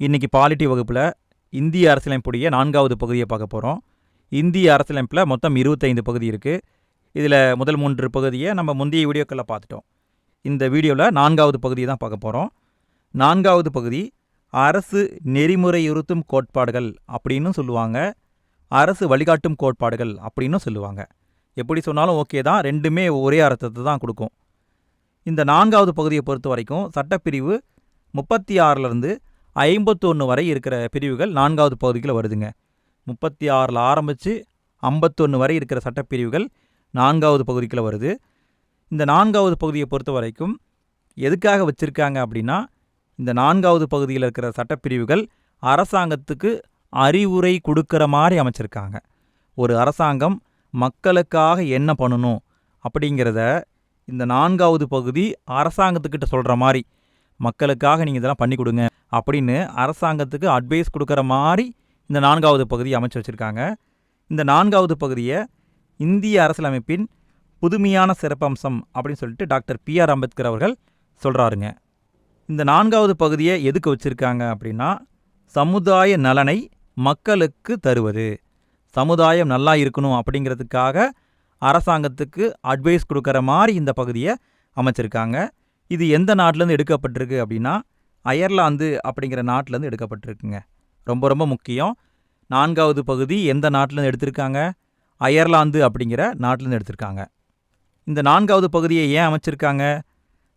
இன்றைக்கி பாலிட்டி வகுப்பில் இந்திய அரசியலமைப்புடைய நான்காவது பகுதியை பார்க்க போகிறோம் இந்திய அரசியலமைப்பில் மொத்தம் இருபத்தைந்து பகுதி இருக்குது இதில் முதல் மூன்று பகுதியை நம்ம முந்தைய வீடியோக்களில் பார்த்துட்டோம். இந்த வீடியோவில் நான்காவது பகுதியை தான் பார்க்க போகிறோம் நான்காவது பகுதி அரசு நெறிமுறையுறுத்தும் கோட்பாடுகள் அப்படின்னு சொல்லுவாங்க. அரசு வழிகாட்டும் கோட்பாடுகள் அப்படின்னு சொல்லுவாங்க. எப்படி சொன்னாலும் ஓகே தான் ரெண்டுமே ஒரே அர்த்தத்தை தான் கொடுக்கும். இந்த நான்காவது பகுதியை பொறுத்த வரைக்கும் சட்டப்பிரிவு முப்பத்தி ஆறிலிருந்து ஐம்பத்தொன்று வரை இருக்கிற பிரிவுகள் நான்காவது பகுதியில் வருதுங்க. முப்பத்தி ஆறில் ஆரம்பித்து ஐம்பத்தொன்று வரை இருக்கிற சட்டப்பிரிவுகள் நான்காவது பகுதிக்குள்ள வருது. இந்த நான்காவது பகுதியை பொறுத்த வரைக்கும் எதுக்காக வச்சுருக்காங்க அப்படின்னா இந்த நான்காவது பகுதியில் இருக்கிற சட்டப்பிரிவுகள் அரசாங்கத்துக்கு அறிவுரை கொடுக்குற மாதிரி அமைச்சிருக்காங்க. ஒரு அரசாங்கம் மக்களுக்காக என்ன பண்ணணும் அப்படிங்கிறத இந்த நான்காவது பகுதி அரசாங்கத்துக்கிட்ட சொல்கிற மாதிரி மக்களுக்காக நீங்கள் இதெல்லாம் பண்ணி கொடுங்க. அப்படின்னு அரசாங்கத்துக்கு அட்வைஸ் கொடுக்குற மாதிரி இந்த நான்காவது பகுதி அமைச்சு வச்சுருக்காங்க. இந்த நான்காவது பகுதியை இந்திய அரசியலமைப்பின் புதுமையான சிறப்பம்சம் அப்படின்னு சொல்லிட்டு டாக்டர் பி ஆர் அம்பேத்கர் அவர்கள் சொல்கிறாருங்க இந்த நான்காவது பகுதியை எதுக்கு வச்சுருக்காங்க அப்படின்னா சமுதாய நலனை மக்களுக்கு தருவது. சமுதாயம் நல்லா இருக்கணும் அப்படிங்கிறதுக்காக அரசாங்கத்துக்கு அட்வைஸ் கொடுக்குற மாதிரி இந்த பகுதியை அமைச்சிருக்காங்க. இது எந்த நாட்டிலேருந்து எடுக்கப்பட்டிருக்கு அப்படின்னா அயர்லாந்து அப்படிங்கிற நாட்டிலேருந்து எடுக்கப்பட்டிருக்குங்க. ரொம்ப ரொம்ப முக்கியம். நான்காவது பகுதி எந்த நாட்டிலேருந்து எடுத்திருக்காங்க? அயர்லாந்து அப்படிங்கிற நாட்டிலேருந்து எடுத்திருக்காங்க. இந்த நான்காவது பகுதியை ஏன் அமைச்சிருக்காங்க?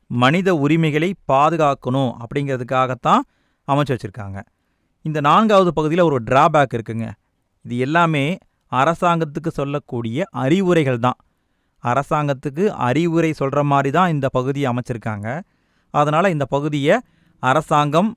மனித உரிமைகளை பாதுகாக்கணும் அப்படிங்கிறதுக்காகத்தான் அமைச்சு வச்சுருக்காங்க. இந்த நான்காவது பகுதியில் ஒரு ட்ராபேக் இருக்குங்க. இது எல்லாமே அரசாங்கத்துக்கு சொல்லக்கூடிய அறிவுரைகள் தான். அரசாங்கத்துக்கு அறிவுரை சொல்கிற மாதிரி தான் இந்த பகுதியை அமைச்சிருக்காங்க. அதனால் இந்த பகுதியை அரசாங்கம்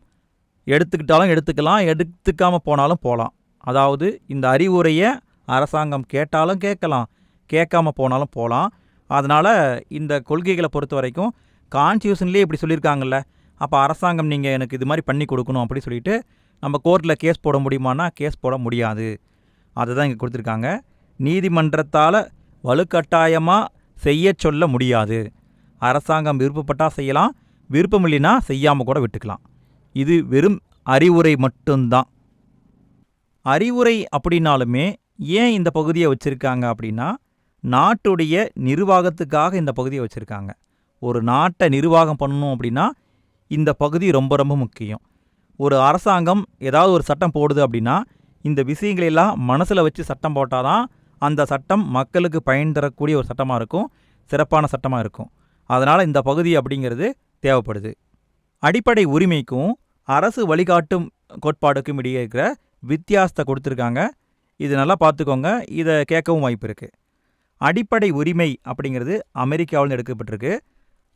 எடுத்துக்கிட்டாலும் எடுத்துக்கலாம் எடுத்துக்காமல் போனாலும் போகலாம் அதாவது இந்த அறிவுரையை அரசாங்கம் கேட்டாலும் கேட்கலாம் கேட்காம போனாலும் போகலாம் அதனால் இந்த கொள்கைகளை பொறுத்த வரைக்கும் கான்ஸ்டியூஷன்லேயே இப்படி சொல்லியிருக்காங்கல்ல அப்போ அரசாங்கம் நீங்கள் எனக்கு இது மாதிரி பண்ணி கொடுக்கணும் அப்படி சொல்லிட்டு நம்ம கோர்ட்டில் கேஸ் போட முடியுமானா கேஸ் போட முடியாது. அதை தான் இங்கே கொடுத்துருக்காங்க. நீதிமன்றத்தால் வலுக்கட்டாயமாக செய்ய சொல்ல முடியாது. அரசாங்கம் விருப்பப்பட்டால் செய்யலாம் விருப்பம் இல்லைன்னா செய்யாமல் கூட விட்டுக்கலாம். இது வெறும் அறிவுரை மட்டும்தான். அறிவுரை அப்படின்னாலுமே ஏன் இந்த பகுதியை வச்சுருக்காங்க அப்படின்னா நாட்டுடைய நிர்வாகத்துக்காக இந்த பகுதியை வச்சுருக்காங்க. ஒரு நாட்டை நிர்வாகம் பண்ணணும் அப்படின்னா இந்த பகுதி ரொம்ப ரொம்ப முக்கியம். ஒரு அரசாங்கம் ஏதாவது ஒரு சட்டம் போடுது அப்படின்னா இந்த விஷயங்களெல்லாம் மனசில் வச்சு சட்டம் போட்டால் தான் அந்த சட்டம் மக்களுக்கு பயன் தரக்கூடிய ஒரு சட்டமாக இருக்கும் சிறப்பான சட்டமாக இருக்கும். அதனால் இந்த பகுதி அப்படிங்கிறது தேவைப்படுது. அடிப்படை உரிமைக்கும் அரசு வழிகாட்டும் கோட்பாடுக்கும் இடையே இருக்கிற வித்தியாசத்தை கொடுத்துருக்காங்க. இது நல்லா பார்த்துக்கோங்க. இதை கேட்கவும் வாய்ப்பு இருக்குது அடிப்படை உரிமை அப்படிங்கிறது அமெரிக்காவில் எடுக்கப்பட்டிருக்கு.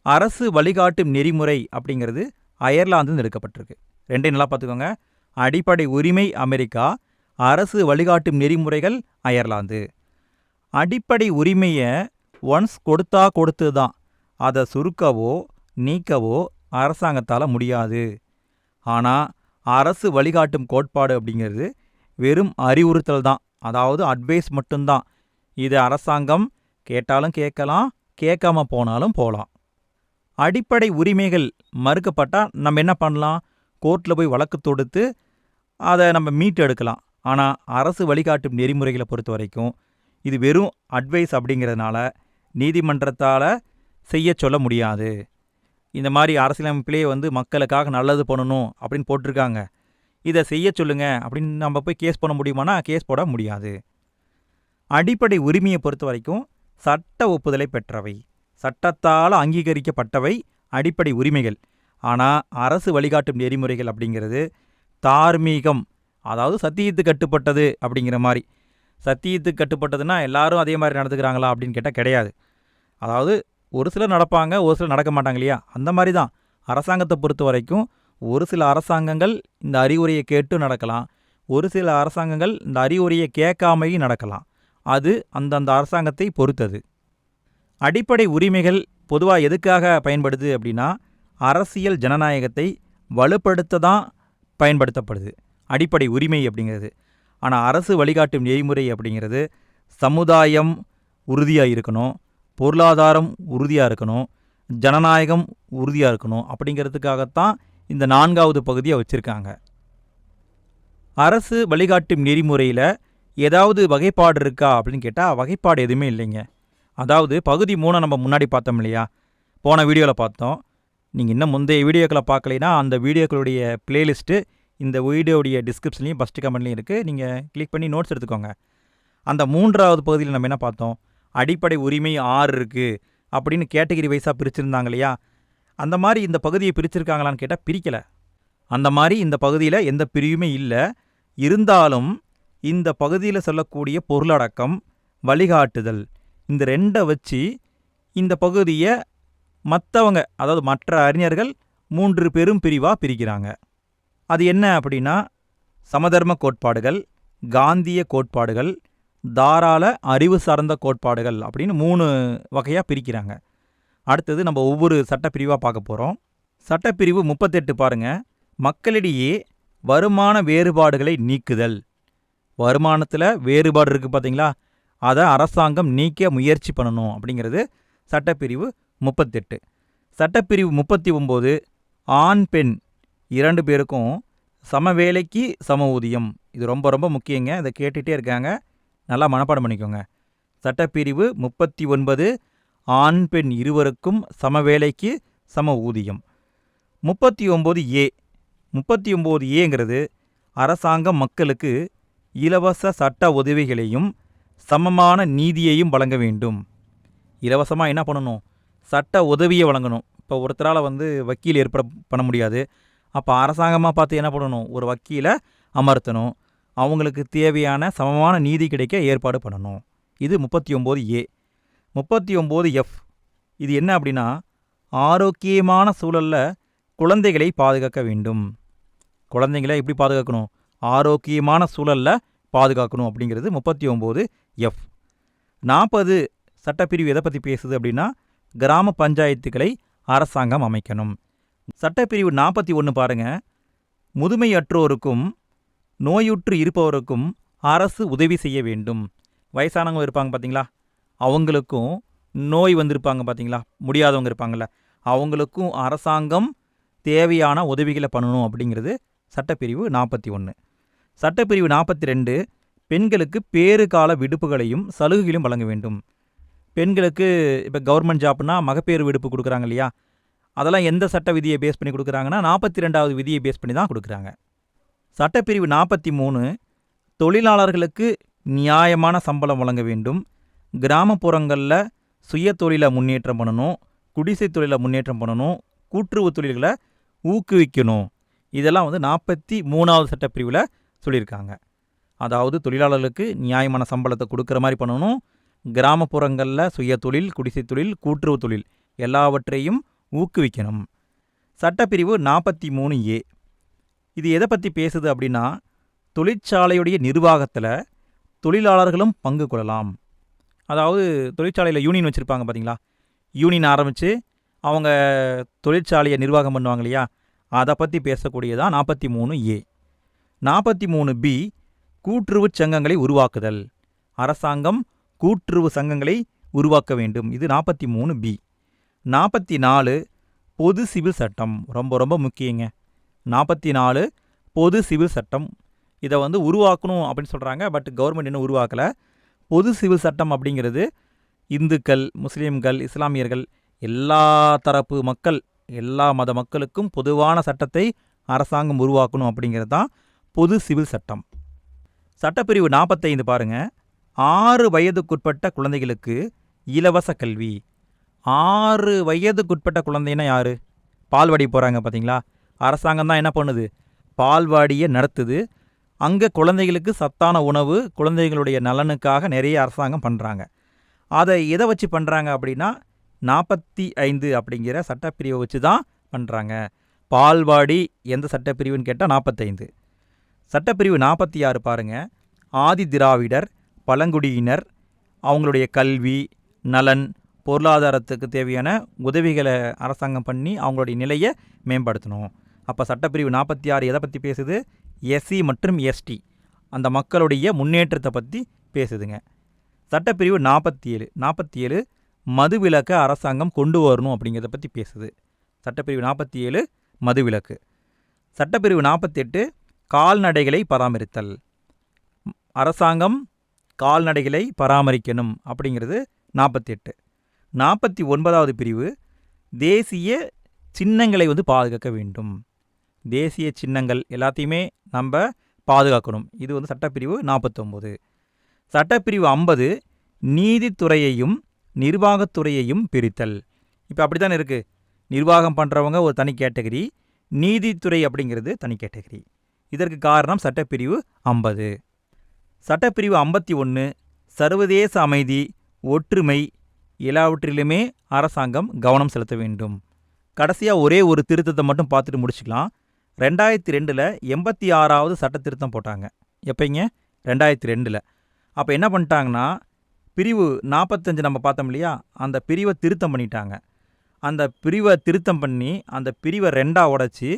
அரசு வழிகாட்டும் நெறிமுறை அப்படிங்கிறது அயர்லாந்து எடுக்கப்பட்டிருக்கு. ரெண்டையும் நல்லா பார்த்துக்கோங்க. அடிப்படை உரிமை அமெரிக்கா அரசு வழிகாட்டும் நெறிமுறைகள் அயர்லாந்து. அடிப்படை உரிமையை ஒன்ஸ் கொடுத்தா கொடுத்து தான் அதை சுருக்கவோ நீக்கவோ அரசாங்கத்தால் முடியாது. ஆனால் அரசு வழிகாட்டும் கோட்பாடு அப்படிங்கிறது வெறும் அறிவுறுத்தல் தான். அதாவது அட்வைஸ் மட்டும்தான். இது அரசாங்கம் கேட்டாலும் கேட்கலாம் கேட்காம போனாலும் போகலாம் அடிப்படை உரிமைகள் மறுக்கப்பட்டால் நம்ம என்ன பண்ணலாம்? கோர்ட்டில் போய் வழக்கு தொடுத்து அதை நம்ம மீட்டு எடுக்கலாம். ஆனால் அரசு வழிகாட்டும் நெறிமுறைகளை பொறுத்த வரைக்கும் இது வெறும் அட்வைஸ் அப்படிங்கிறதுனால நீதிமன்றத்தால் செய்ய சொல்ல முடியாது. இந்த மாதிரி அரசியலமைப்பிலே வந்து மக்களுக்காக நல்லது பண்ணணும் அப்படின்னு போட்டிருக்காங்க. இதை செய்ய சொல்லுங்க அப்படின்னு நம்ம போய் கேஸ் பண்ண முடியுமானா கேஸ் போட முடியாது. அடிப்படை உரிமையை பொறுத்த வரைக்கும் சட்ட ஒப்புதலை பெற்றவை. சட்டத்தால் அங்கீகரிக்கப்பட்டவை அடிப்படை உரிமைகள். ஆனால் அரசு வழிகாட்டும் நெறிமுறைகள் அப்படிங்கிறது தார்மீகம். அதாவது சத்தியத்து கட்டுப்பட்டது அப்படிங்கிற மாதிரி. சத்தியத்துக்கு கட்டுப்பட்டதுன்னா எல்லாரும் அதே மாதிரி நடந்துக்கிறாங்களா அப்படின்னு கேட்டால் கிடையாது. அதாவது ஒரு சிலர் நடப்பாங்க ஒரு சிலர் நடக்க மாட்டாங்க இல்லையா? அந்த மாதிரி தான் அரசாங்கத்தை பொறுத்த வரைக்கும் ஒரு சில அரசாங்கங்கள் இந்த அறிவுரையை கேட்டு நடக்கலாம். ஒரு சில அரசாங்கங்கள் இந்த அறிவுரையை கேட்காமையும் நடக்கலாம். அது அந்தந்த அரசாங்கத்தை பொறுத்தது. அடிப்படை உரிமைகள் பொதுவாக எதுக்காக பயன்படுது அப்படின்னா அரசியல் ஜனநாயகத்தை வலுப்படுத்த தான் பயன்படுத்தப்படுது. அடிப்படை உரிமை அப்படிங்கிறது. ஆனால் அரசு வழிகாட்டும் நெறிமுறை அப்படிங்கிறது சமுதாயம் உறுதியாக இருக்கணும். பொருளாதாரம் உறுதியாக இருக்கணும் ஜனநாயகம் உறுதியாக இருக்கணும் அப்படிங்கிறதுக்காகத்தான் இந்த நான்காவது பகுதியை வச்சுருக்காங்க. அரசு வழிகாட்டும் நெறிமுறையில் ஏதாவது வகைப்பாடு இருக்கா அப்படின்னு கேட்டால் வகைப்பாடு எதுவுமே இல்லைங்க. அதாவது பகுதி மூணை நம்ம முன்னாடி பார்த்தோம் இல்லையா? போன வீடியோவில் பார்த்தோம். நீங்கள் இன்னும் முந்தைய வீடியோக்களை பார்க்கலைன்னா அந்த வீடியோக்களுடைய பிளேலிஸ்ட்டு இந்த வீடியோடைய டிஸ்கிரிப்ஷன்லையும் ஃபஸ்ட்டு கமெண்ட்லையும் இருக்குது நீங்கள் கிளிக் பண்ணி நோட்ஸ் எடுத்துக்கோங்க. அந்த மூன்றாவது பகுதியில் நம்ம என்ன பார்த்தோம்? அடிப்படை உரிமை ஆறு இருக்குது அப்படின்னு கேட்டகிரி வைஸாக பிரிச்சிருந்தாங்க இல்லையா அந்த மாதிரி இந்த பகுதியை பிரிச்சிருக்காங்களான்னு கேட்டால் பிரிக்கலை. அந்த மாதிரி இந்த பகுதியில் எந்த பிரிவுமே இல்லை. இருந்தாலும் இந்த பகுதியில் சொல்லக்கூடிய பொருளடக்கம் வழிகாட்டுதல் இந்த ரெண்டை வச்சு இந்த பகுதியை மற்றவங்க அதாவது மற்ற அறிஞர்கள் மூன்று பெரும் பிரிவாக பிரிக்கிறாங்க. அது என்ன அப்படின்னா சமதர்ம கோட்பாடுகள் காந்திய கோட்பாடுகள் தாராள அறிவு சார்ந்த கோட்பாடுகள் அப்படின்னு மூணு வகையாக பிரிக்கிறாங்க. அடுத்தது நம்ம ஒவ்வொரு சட்டப்பிரிவாக பார்க்க போகிறோம் சட்டப்பிரிவு முப்பத்தெட்டு பாருங்க. மக்களிடையே வருமான வேறுபாடுகளை நீக்குதல். வருமானத்தில் வேறுபாடு இருக்குது பார்த்தீங்களா அதை அரசாங்கம் நீக்க முயற்சி பண்ணணும் அப்படிங்கிறது சட்டப்பிரிவு முப்பத்தெட்டு. சட்டப்பிரிவு முப்பத்தி ஒம்பது ஆண் பெண் இரண்டு பேருக்கும் சம வேலைக்கு சம ஊதியம். இது ரொம்ப ரொம்ப முக்கியங்க. இதை கேட்டுகிட்டே இருக்காங்க. நல்லா மனப்பாடம் பண்ணிக்கோங்க. சட்டப்பிரிவு முப்பத்தி ஒன்பது ஆண் பெண் இருவருக்கும் சம வேலைக்கு சம ஊதியம். முப்பத்தி ஒம்பது ஏ முப்பத்தி ஒம்பது ஏங்கிறது அரசாங்கம் மக்களுக்கு இலவச சட்ட உதவிகளையும் சமமான நீதியையும் வழங்க வேண்டும். இலவசமாக என்ன பண்ணணும்? சட்ட உதவியை வழங்கணும். இப்போ ஒருத்தரால் வந்து வக்கீல் ஏற்பட பண்ண முடியாது. அப்போ அரசாங்கமாக பார்த்து என்ன பண்ணணும்? ஒரு வக்கீலை அமர்த்தணும். அவங்களுக்கு தேவையான சமமான நீதி கிடைக்க ஏற்பாடு பண்ணணும். இது முப்பத்தி ஒம்பது ஏ. முப்பத்தி ஒம்பது எஃப். இது என்ன அப்படின்னா ஆரோக்கியமான சூழலில் குழந்தைகளை பாதுகாக்க வேண்டும். குழந்தைங்களை எப்படி பாதுகாக்கணும்? ஆரோக்கியமான சூழலில் பாதுகாக்கணும் அப்படிங்கிறது முப்பத்தி ஒம்பது எஃப். நாற்பது சட்டப்பிரிவு எதை பற்றி பேசுது அப்படின்னா கிராம பஞ்சாயத்துக்களை அரசாங்கம் அமைக்கணும். சட்டப்பிரிவு நாற்பத்தி ஒன்று பாருங்கள் முதுமையற்றோருக்கும் நோயுற்று இருப்பவருக்கும் அரசு உதவி செய்ய வேண்டும். வயசானவங்க இருப்பாங்க பார்த்தீங்களா அவங்களுக்கும் நோய் வந்திருப்பாங்க பார்த்தீங்களா முடியாதவங்க இருப்பாங்கள்ல அவங்களுக்கும் அரசாங்கம் தேவையான உதவிகளை பண்ணணும் அப்படிங்கிறது சட்டப்பிரிவு நாற்பத்தி ஒன்று சட்டப்பிரிவு நாற்பத்தி ரெண்டு பெண்களுக்கு பேறு கால விடுப்புகளையும் சலுகைகளையும் வழங்க வேண்டும். பெண்களுக்கு இப்போ கவர்மெண்ட் ஜாப்னா மகப்பேறு விடுப்பு கொடுக்குறாங்க இல்லையா? அதெல்லாம் எந்த சட்ட விதியை பேஸ் பண்ணி கொடுக்குறாங்கன்னா நாற்பத்தி ரெண்டாவது விதியை பேஸ் பண்ணி தான் கொடுக்குறாங்க. சட்டப்பிரிவு நாற்பத்தி மூணு தொழிலாளர்களுக்கு நியாயமான சம்பளம் வழங்க வேண்டும். கிராமப்புறங்களில் சுய தொழிலை முன்னேற்றம் பண்ணணும் குடிசை தொழிலை முன்னேற்றம் பண்ணணும் கூட்டுறவு தொழில்களை ஊக்குவிக்கணும். இதெல்லாம் வந்து நாற்பத்தி மூணாவது சட்டப்பிரிவில் சொல்லியிருக்காங்க. அதாவது தொழிலாளர்களுக்கு நியாயமான சம்பளத்தை கொடுக்குற மாதிரி பண்ணணும். கிராமப்புறங்களில் சுய தொழில் குடிசை தொழில் கூட்டுறவு தொழில் எல்லாவற்றையும் ஊக்குவிக்கணும். சட்டப்பிரிவு நாற்பத்தி மூணு ஏ. இது எதை பற்றி பேசுது அப்படின்னா தொழிற்சாலையுடைய நிர்வாகத்தில் தொழிலாளர்களும் பங்கு கொள்ளலாம். அதாவது தொழிற்சாலையில் யூனியன் வச்சுருப்பாங்க பார்த்தீங்களா யூனியன் ஆரம்பித்து அவங்க தொழிற்சாலையை நிர்வாகம் பண்ணுவாங்க இல்லையா? அதை பற்றி பேசக்கூடியதான் நாற்பத்தி மூணு ஏ. நாற்பத்தி மூணு பி கூட்டுறவு சங்கங்களை உருவாக்குதல். அரசாங்கம் கூட்டுறவு சங்கங்களை உருவாக்க வேண்டும். இது நாற்பத்தி மூணு பி. நாற்பத்தி நாலு பொது சிவில் சட்டம். ரொம்ப ரொம்ப முக்கியங்க. நாற்பத்தி நாலு பொது சிவில் சட்டம். இதை வந்து உருவாக்கணும் அப்படின்னு சொல்கிறாங்க பட் கவர்மெண்ட் இன்னும் உருவாக்கலை. பொது சிவில் சட்டம் அப்படிங்கிறது இந்துக்கள் முஸ்லீம்கள் இஸ்லாமியர்கள் எல்லா தரப்பு மக்கள் எல்லா மத மக்களுக்கும் பொதுவான சட்டத்தை அரசாங்கம் உருவாக்கணும் அப்படிங்கிறது தான் பொது சிவில் சட்டம். சட்டப்பிரிவு நாற்பத்தைந்து பாருங்க. ஆறு வயதுக்குட்பட்ட குழந்தைகளுக்கு இலவச கல்வி. ஆறு வயதுக்குட்பட்ட குழந்தைன்னா யார்? பால்வாடி போகிறாங்க பார்த்தீங்களா அரசாங்கம் தான் என்ன பண்ணுது? பால்வாடியை நடத்துது. அங்கே குழந்தைகளுக்கு சத்தான உணவு குழந்தைகளுடைய நலனுக்காக நிறைய அரசாங்கம் பண்ணுறாங்க அதை எதை வச்சு பண்ணுறாங்க அப்படின்னா நாற்பத்தி ஐந்து அப்படிங்கிற சட்டப்பிரிவை வச்சு தான் பண்ணுறாங்க பால்வாடி எந்த சட்டப்பிரிவுன்னு கேட்டால் நாற்பத்தைந்து சட்டப்பிரிவு நாற்பத்தி ஆறு பாருங்கள் ஆதி திராவிடர் பழங்குடியினர் அவங்களுடைய கல்வி நலன் பொருளாதாரத்துக்கு தேவையான உதவிகளை அரசாங்கம் பண்ணி அவங்களுடைய நிலையை மேம்படுத்தணும். அப்போ சட்டப்பிரிவு நாற்பத்தி ஆறு எதை பற்றி பேசுது? எஸ்சி மற்றும் எஸ்டி. அந்த மக்களுடைய முன்னேற்றத்தை பற்றி பேசுதுங்க. சட்டப்பிரிவு நாற்பத்தி ஏழு நாற்பத்தி ஏழு மதுவிலக்கை அரசாங்கம் கொண்டு வரணும் அப்படிங்கிறத பற்றி பேசுது. சட்டப்பிரிவு நாற்பத்தி ஏழு மதுவிலக்கு. சட்டப்பிரிவு நாற்பத்தெட்டு கால்நடைகளை பராமரித்தல். அரசாங்கம் கால்நடைகளை பராமரிக்கணும் அப்படிங்கிறது நாற்பத்தி எட்டு நாற்பத்தி ஒன்பதாவது பிரிவு தேசிய சின்னங்களை வந்து பாதுகாக்க வேண்டும். தேசிய சின்னங்கள் எல்லாத்தையுமே நம்ம பாதுகாக்கணும். இது வந்து சட்டப்பிரிவு நாற்பத்தொம்போது சட்டப்பிரிவு ஐம்பது நீதித்துறையையும் நிர்வாகத்துறையையும் பிரித்தல். இப்போ அப்படி தானே இருக்குது நிர்வாகம் பண்ணுறவங்க ஒரு தனி கேட்டகரி நீதித்துறை அப்படிங்கிறது தனி கேட்டகரி. இதற்கு காரணம் சட்டப்பிரிவு ஐம்பது. சட்டப்பிரிவு ஐம்பத்தி ஒன்று சர்வதேச அமைதி ஒற்றுமை எல்லாவற்றிலுமே அரசாங்கம் கவனம் செலுத்த வேண்டும். கடைசியாக ஒரே ஒரு திருத்தத்தை மட்டும் பார்த்துட்டு முடிச்சுக்கலாம். ரெண்டாயிரத்தி ரெண்டில் எண்பத்தி ஆறாவது சட்ட திருத்தம் போட்டாங்க. எப்போங்க? ரெண்டாயிரத்தி ரெண்டில். அப்போ என்ன பண்ணிட்டாங்கன்னா பிரிவு நாற்பத்தஞ்சு நம்ம பார்த்தோம் இல்லையா? அந்த பிரிவை திருத்தம் பண்ணிட்டாங்க. அந்த பிரிவை திருத்தம் பண்ணி அந்த பிரிவை ரெண்டாக உடைச்சி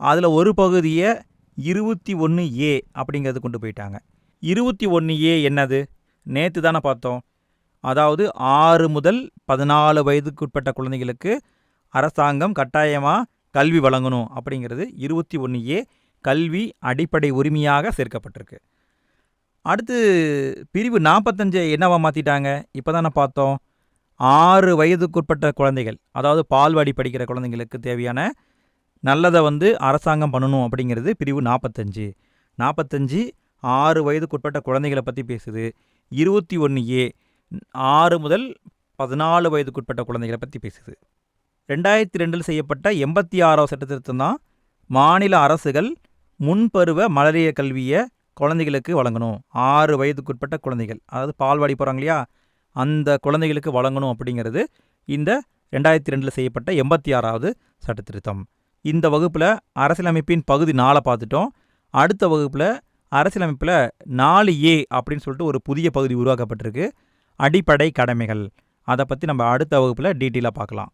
அதில் ஒரு பகுதியை இருபத்தி ஒன்று ஏ அப்படிங்கிறது கொண்டு போயிட்டாங்க. இருபத்தி ஒன்று ஏ என்னது? நேற்று தானே பார்த்தோம். அதாவது ஆறு முதல் பதினாலு வயதுக்குட்பட்ட குழந்தைகளுக்கு அரசாங்கம் கட்டாயமாக கல்வி வழங்கணும் அப்படிங்கிறது இருபத்தி ஒன்று ஏ கல்வி அடிப்படை உரிமையாக சேர்க்கப்பட்டிருக்கு. அடுத்து பிரிவு நாற்பத்தஞ்சை என்னவா மாற்றிட்டாங்க இப்போ தானே பார்த்தோம். ஆறு வயதுக்குட்பட்ட குழந்தைகள் அதாவது பால்வாடி படிக்கிற குழந்தைங்களுக்கு தேவையான நல்லதை வந்து அரசாங்கம் பண்ணணும் அப்படிங்கிறது பிரிவு நாற்பத்தஞ்சு நாற்பத்தஞ்சு ஆறு வயதுக்குட்பட்ட குழந்தைகளை பற்றி பேசுது. இருபத்தி ஒன்று ஏ ஆறு முதல் பதினாலு வயதுக்குட்பட்ட குழந்தைகளை பற்றி பேசுது. ரெண்டாயிரத்தி ரெண்டில் செய்யப்பட்ட எண்பத்தி ஆறாவது சட்டத்திருத்தம் தான் மாநில அரசுகள் முன்பருவ மழலைய கல்வியை குழந்தைகளுக்கு வழங்கணும். ஆறு வயதுக்குட்பட்ட குழந்தைகள். அதாவது பால்வாடி போகிறாங்க இல்லையா? அந்த குழந்தைகளுக்கு வழங்கணும் அப்படிங்கிறது இந்த ரெண்டாயிரத்தி ரெண்டில் செய்யப்பட்ட எண்பத்தி ஆறாவது சட்டத்திருத்தம். இந்த வகுப்பில் அரசியலமைப்பின் பகுதி நாளை பார்த்துட்டோம். அடுத்த வகுப்பில் அரசியலமைப்பில் நாலு ஏ அப்படின்னு சொல்லிட்டு ஒரு புதிய பகுதி உருவாக்கப்பட்டிருக்கு. அடிப்படை கடமைகள். அதை பற்றி நம்ம அடுத்த வகுப்பில் டீட்டெயிலாக பார்க்கலாம்.